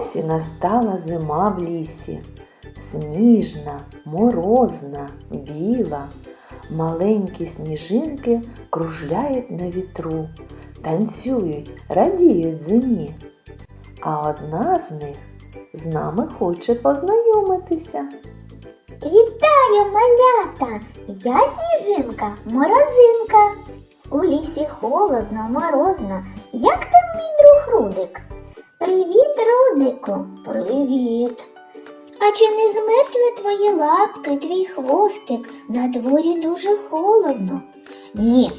Ось і настала зима в лісі. Сніжна, морозна, біла. Маленькі сніжинки кружляють на вітру, танцюють, радіють зимі. А одна з них з нами хоче познайомитися. Вітаю, малята! Я сніжинка, морозинка. У лісі холодно, морозно. Як там мій друг Рудик? Привіт, Рудику, привіт. А чи не змерзли твої лапки, твій хвостик? На дворі дуже холодно. Ні,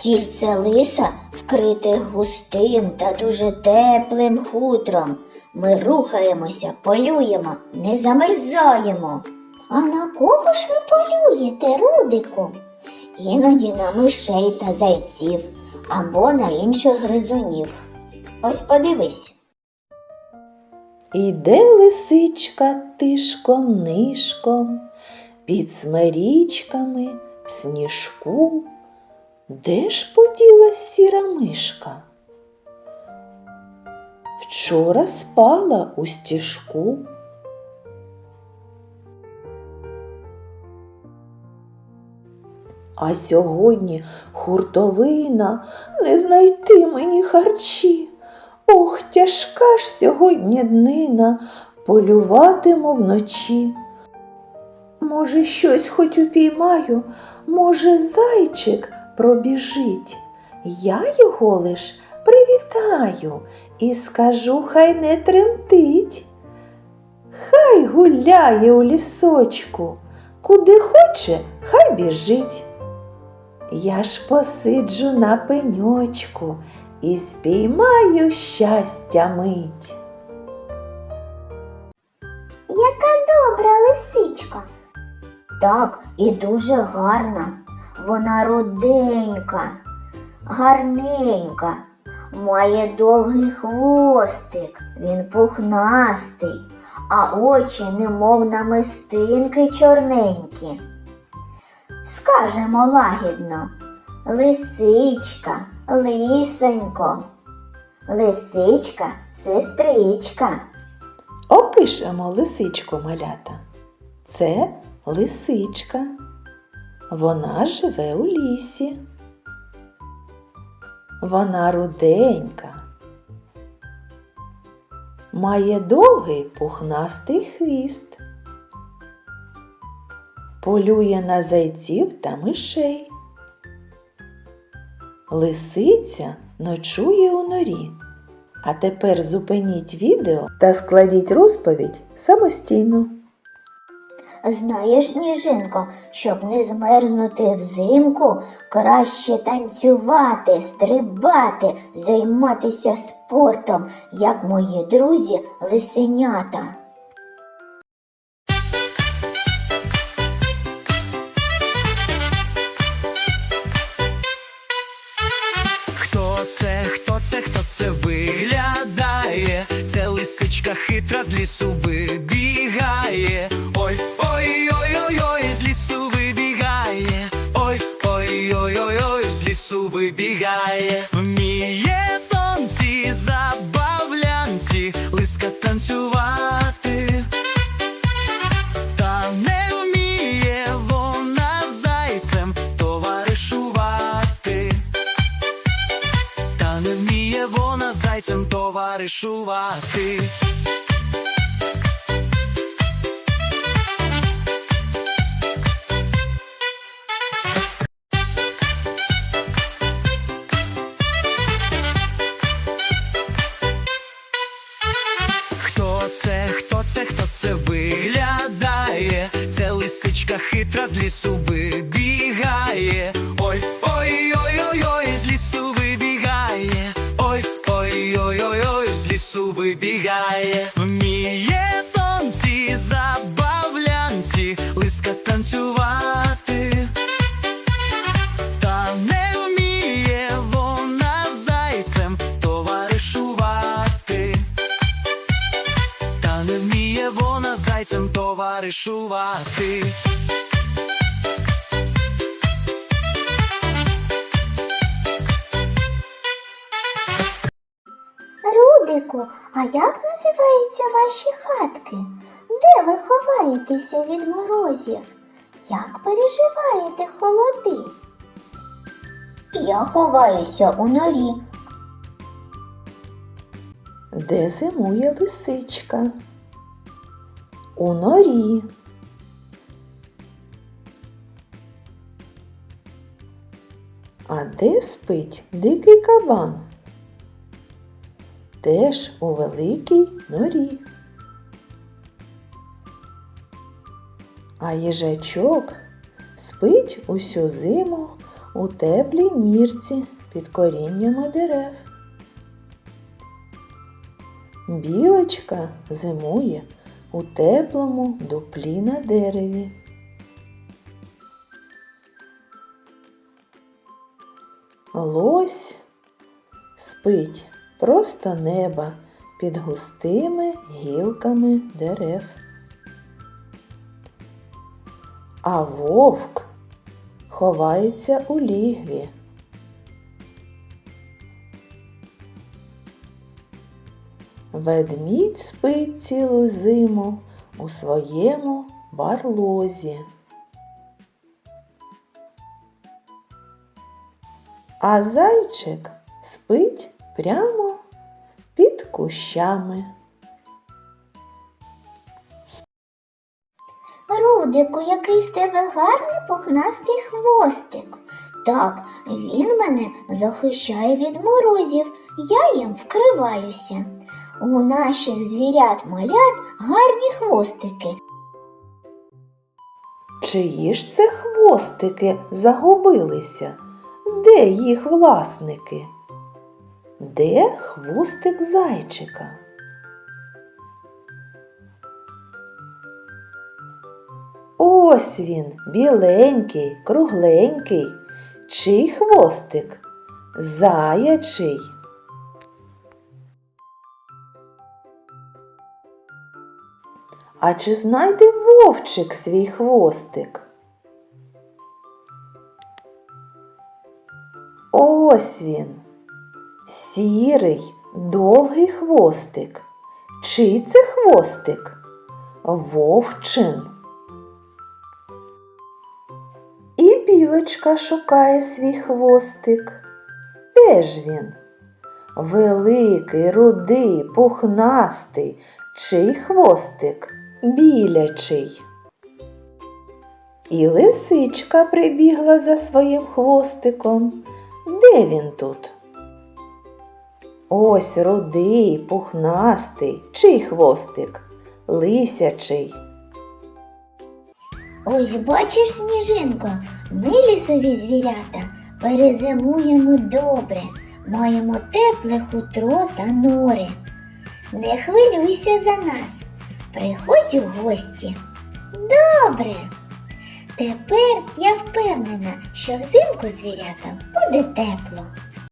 тільце лиса вкрите густим та дуже теплим хутром. Ми рухаємося, полюємо, не замерзаємо. А на кого ж ви полюєте, Рудику? Іноді на мишей та зайців або на інших гризунів. Ось подивись. Іде лисичка тишком нишком, під смерічками в сніжку. Де ж поділась сіра мишка? Вчора спала у стіжку. А сьогодні хуртовина не знайти мені харчі. Ох, тяжка ж сьогодні днина, полюватиму вночі. Може, щось хоч упіймаю, може, зайчик пробіжить. Я його лиш привітаю і скажу, хай не тремтить. Хай гуляє у лісочку, куди хоче, хай біжить. Я ж посиджу на пеньочку і спіймаю щастя мить. Яка добра лисичка. Так, і дуже гарна. Вона руденька, гарненька, має довгий хвостик, він пухнастий, а очі немов намистинки чорненькі. Скажемо лагідно, лисичка, лисонько, лисичка, сестричка. Опишемо лисичку малята. Це лисичка. Вона живе у лісі. Вона руденька. Має довгий пухнастий хвіст. Полює на зайців та мишей. Лисиця ночує у норі. А тепер зупиніть відео та складіть розповідь самостійно. Знаєш, сніжинко, щоб не змерзнути взимку, краще танцювати, стрибати, займатися спортом, як мої друзі лисенята. Хитра з лісу вибігає. Ой, ой, ой, ой, ой, з лісу вибігає. Ой, ой, ой, ой, ой, з лісу вибігає. Вміє тонці, забавлянці, лиска танцювати. Та не вміє вона зайцем товаришувати. Та не вміє вона зайцем товаришувати. Товаришувати. Снігурику, а як називаються ваші хатки? Де ви ховаєтеся від морозів? Як переживаєте холоди? Я ховаюся у норі. Де зимує лисичка? У норі. А де спить дикий кабан? Теж у великій норі. А їжачок спить усю зиму у теплій нірці під коріннями дерев. Білочка зимує у теплому дуплі на дереві. Лось спить просто неба під густими гілками дерев. А вовк ховається у лігві. Ведмідь спить цілу зиму у своєму барлозі. А зайчик спить прямо під кущами. Рудику, який в тебе гарний пухнастий хвостик. Так, він мене захищає від морозів, я їм вкриваюся. У наших звірят малят гарні хвостики. Чиї ж це хвостики загубилися? Де їх власники? Де хвостик зайчика? Ось він, біленький, кругленький. Чий хвостик? Заячий. А чи знайде вовчик свій хвостик? Ось він. Сірий, довгий хвостик. Чий це хвостик? Вовчин. І білочка шукає свій хвостик. Де ж він? Великий, рудий, пухнастий, чий хвостик білячий. І лисичка прибігла за своїм хвостиком. Де він тут? Ось рудий, пухнастий, чий хвостик? Лисячий. Ось бачиш, сніжинко, ми лісові звірята перезимуємо добре, маємо тепле хутро та нори. Не хвилюйся за нас, приходь у гості. Добре. Тепер я впевнена, що взимку звірятам буде тепло.